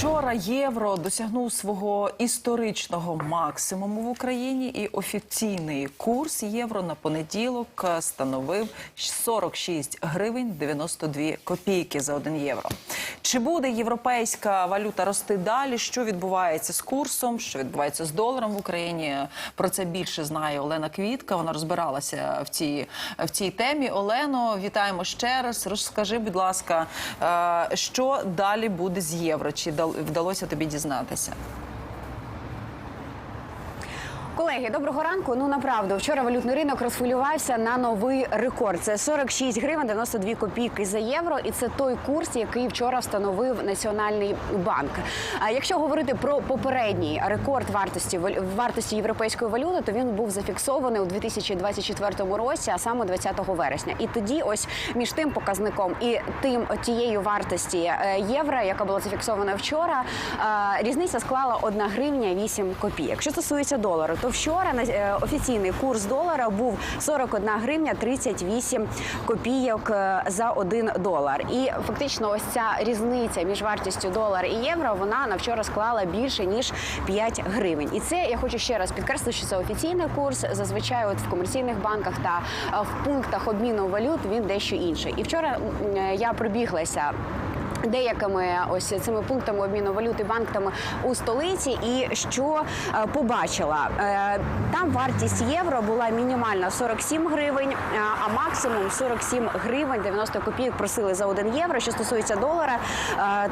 Вчора євро досягнув свого історичного максимуму в Україні, і офіційний курс євро на понеділок становив 46 гривень 92 копійки за 1 євро. Чи буде європейська валюта рости далі? Що відбувається з курсом? Що відбувається з доларом в Україні? Про це більше знає Олена Квітка. Вона розбиралася в цій в цій темі. Олено, вітаємо ще раз. Розкажи, будь ласка, е, що далі буде з євро? Чи дал- вдалося тобі дізнатися? Колеги, доброго ранку. Ну направду, вчора валютний ринок розхвилювався на новий рекорд. Це 46 гривень 92 копійки за євро, і це той курс, який вчора встановив Національний банк. А якщо говорити про попередній рекорд вартості вартості європейської валюти, то він був зафіксований у 2024 році, а саме 20 вересня. І тоді, ось між тим показником і тим тією вартості е, євро, яка була зафіксована вчора, е, різниця склала 1 гривня 8 копійок. Що стосується долару, то вчора е, офіційний курс долара був 41 гривня 38 копійок е, за 1 долар. І фактично, ось ця різниця між вартістю долара і євро вона на вчора склала більше ніж 5 гривень. І це я хочу ще раз підкреслити, що це офіційний курс. Зазвичай, от в комерційних банках та е, в пунктах обміну валют він дещо інший. І вчора я пробіглася. Деякими ось цими пунктами обміну валюти банками у столиці, і що е, побачила Е, там вартість євро була мінімальна 47 гривень, е, а максимум 47 гривень 90 копійок просили за 1 євро. Що стосується долара,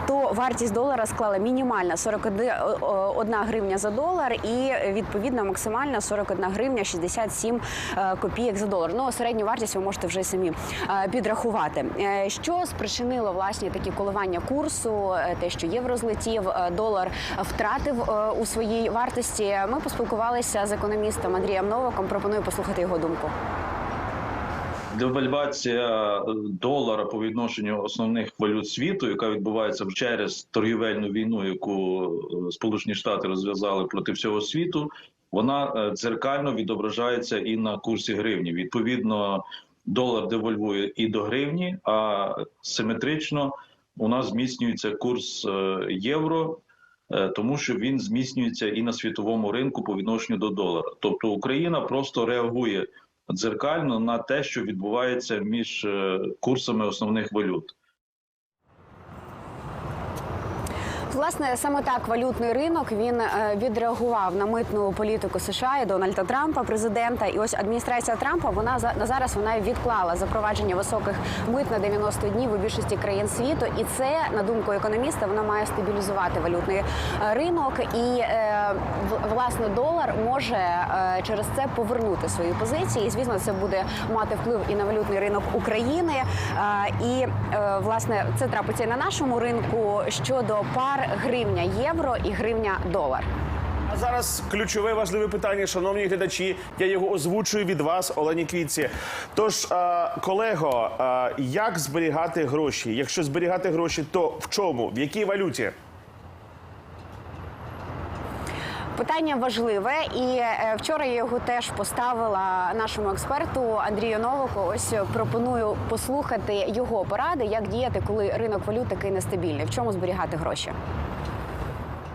то вартість долара склала мінімальна 41 гривня за долар, і відповідно максимальна 41 гривня 67 е, копійок за долар. Ну середню вартість ви можете вже самі підрахувати. Що спричинило власне такі коливання курсу? Е, Те, що євро злетів, е, долар втратив е, у своїй вартості. Ми поспілкувалися з економістом Андрієм Новаком. Пропоную послухати його думку. Девальвація долара по відношенню основних валют світу, яка відбувається через торгівельну війну, яку Сполучені Штати розв'язали проти всього світу, вона дзеркально відображається і на курсі гривні. Відповідно, долар девальвує і до гривні, а симетрично у нас зміцнюється курс е, євро. е, Тому що він зміцнюється і на світовому ринку по відношенню до долара. Тобто Україна просто реагує дзеркально на те, що відбувається між е, курсами основних валют. Власне, саме так валютний ринок він е, відреагував на митну політику США і Дональда Трампа, президента. І ось адміністрація Трампа вона на зараз вона відклала запровадження високих мит на 90 днів у більшості країн світу. І це, на думку економіста, вона має стабілізувати валютний е, ринок. І е, власне долар може через це повернути свої позиції. І звісно, це буде мати вплив і на валютний ринок України. І власне це трапиться і на нашому ринку щодо пар гривня євро і гривня долар. А зараз ключове важливе питання, шановні глядачі. Я його озвучую від вас, Олені Квітці. Тож, колего, як зберігати гроші? Якщо зберігати гроші, то в чому? В якій валюті? Питання важливе, і е, вчора я його теж поставила нашому експерту Андрію Новику. Ось пропоную послухати його поради, як діяти, коли ринок валют такий нестабільний. В чому зберігати гроші?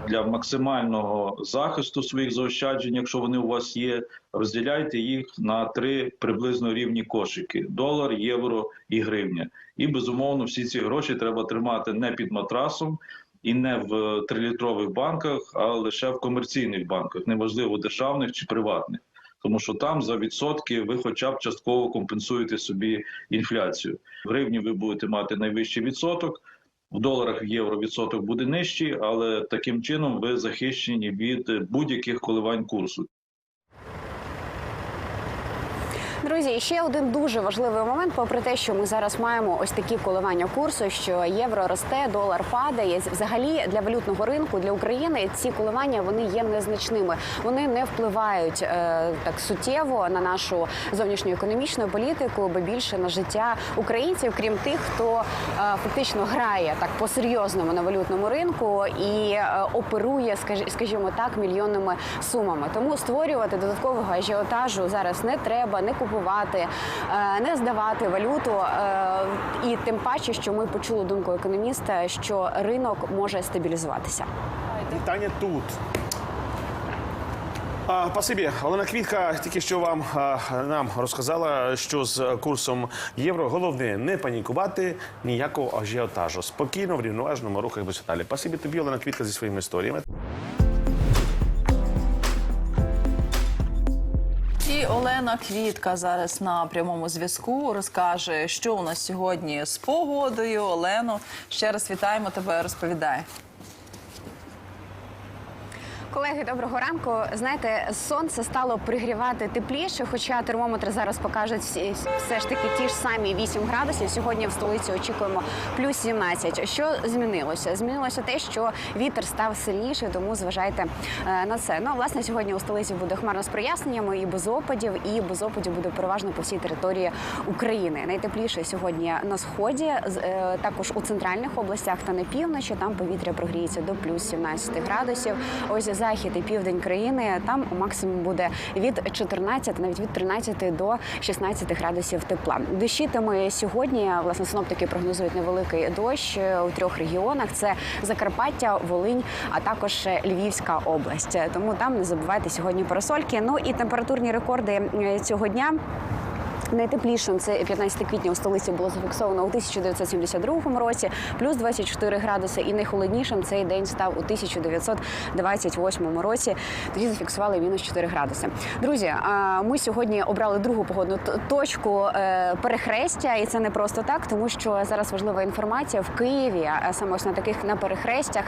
Для максимального захисту своїх заощаджень, якщо вони у вас є, розділяйте їх на три приблизно рівні кошики: долар, євро і гривня. І безумовно, всі ці гроші треба тримати не під матрасом і не в трилітрових банках, а лише в комерційних банках, неважливо державних чи приватних. Тому що там за відсотки ви хоча б частково компенсуєте собі інфляцію. В гривні ви будете мати найвищий відсоток. В доларах в євро відсоток буде нижчий, але таким чином ви захищені від будь-яких коливань курсу. Друзі, ще один дуже важливий момент, попри те, що ми зараз маємо ось такі коливання курсу, що євро росте, долар падає. Взагалі для валютного ринку для України ці коливання вони є незначними. Вони не впливають е, так суттєво на нашу зовнішню економічну політику, бо більше на життя українців, крім тих, хто е, фактично грає так по серйозному на валютному ринку і е, оперує, скажі- скажімо так, мільйонними сумами. Тому створювати додаткового ажіотажу зараз не треба, не купувати, е, не здавати валюту. Е, і тим паче, що ми почули думку економіста, що ринок може стабілізуватися. Питання тут. А, Спасибі. Олена Квітка тільки що вам нам розказала, що з курсом євро головне не панікувати, ніякого ажіотажу. Спокійно, в рівноважному рухах без далі. Спасибі тобі, Олена Квітка, зі своїми історіями. І Квітка зараз на прямому зв'язку розкаже, що у нас сьогодні з погодою. Олено, ще раз вітаємо тебе. Розповідай. Колеги, доброго ранку. Знаєте, сонце стало пригрівати тепліше, хоча термометри зараз покажуть все ж таки ті ж самі 8 градусів. Сьогодні в столиці очікуємо плюс 17. Що змінилося? Змінилося те, що вітер став сильніший, тому зважайте е, на це. Ну власне сьогодні у столиці буде хмарно з проясненнями і без опадів, і без опадів буде переважно по всій території України. Найтепліше сьогодні на сході, е, також у центральних областях та на півночі. Там повітря прогріється до плюс 17 градусів. Ось захід і південь країни там максимум буде від 14, навіть від 13 до 16 градусів тепла. Дощитиме сьогодні. Власне синоптики прогнозують невеликий дощ е, у трьох регіонах: це Закарпаття, Волинь, а також Львівська область. Тому там не забувайте сьогодні парасольки. Ну і температурні рекорди е, цього дня. Найтеплішим це 15 квітня у столиці було зафіксовано у 1972 році, плюс 24 градуси. І найхолоднішим цей день став у 1928 році. Тоді зафіксували мінус 4 градуси. Друзі, ми сьогодні обрали другу погодну точку е, перехрестя, і це не просто так, тому що зараз важлива інформація в Києві, саме ось на таких на перехрестях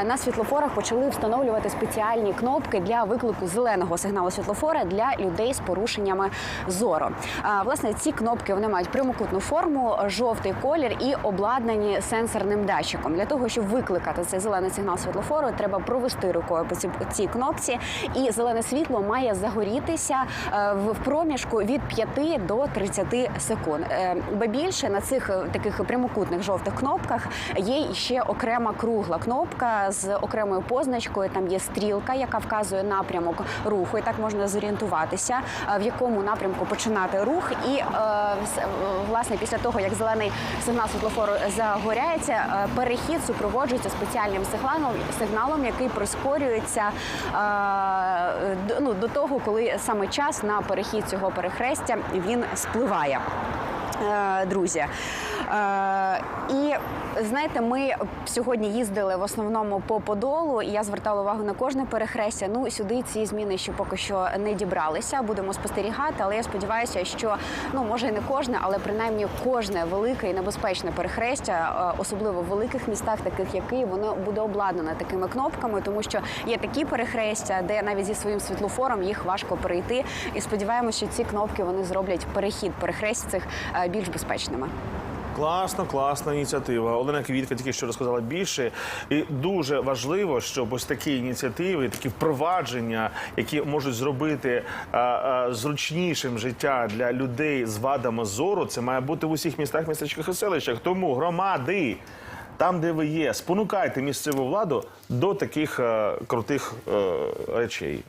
е, на світлофорах почали встановлювати спеціальні кнопки для виклику зеленого сигналу світлофора для людей з порушеннями зору. Власне, ці кнопки вони мають прямокутну форму, жовтий колір і обладнані сенсорним датчиком. Для того, щоб викликати цей зелений сигнал світлофору, треба провести рукою по цій, кнопці, і зелене світло має загорітися е, в проміжку від 5 до 30 секунд. Е, Ба більше на цих е, таких прямокутних жовтих кнопках є ще окрема кругла кнопка з окремою позначкою. Там є стрілка, яка вказує напрямок руху, і так можна зорієнтуватися, в якому напрямку починати рух. І е, е, власне після того, як зелений сигнал світлофору загоряється, е, перехід супроводжується спеціальним сигналом, сигналом, який прискорюється ну, до того, коли саме час на перехід цього перехрестя він спливає. Друзі, і знаєте, ми сьогодні їздили в основному по Подолу, і я звертала увагу на кожне перехрестя. Ну сюди ці зміни ще поки що не дібралися. Будемо спостерігати, але я сподіваюся, що ну може не кожне, але принаймні кожне велике і небезпечне перехрестя, е, особливо в великих містах, таких як Київ, воно буде обладнане такими кнопками, тому що є такі перехрестя, де навіть зі своїм світлофором їх важко перейти. І сподіваємося, що ці кнопки вони зроблять перехід перехрест цих е, більш безпечними. Класно, класна ініціатива. Олена Квітка тільки що розказала більше. І дуже важливо, щоб ось такі ініціативи, такі впровадження, які можуть зробити а, а, зручнішим життя для людей з вадами зору, це має бути в усіх містах, містечках і селищах. Тому громади. Там, де ви є, спонукайте місцеву владу до таких е, крутих е, речей.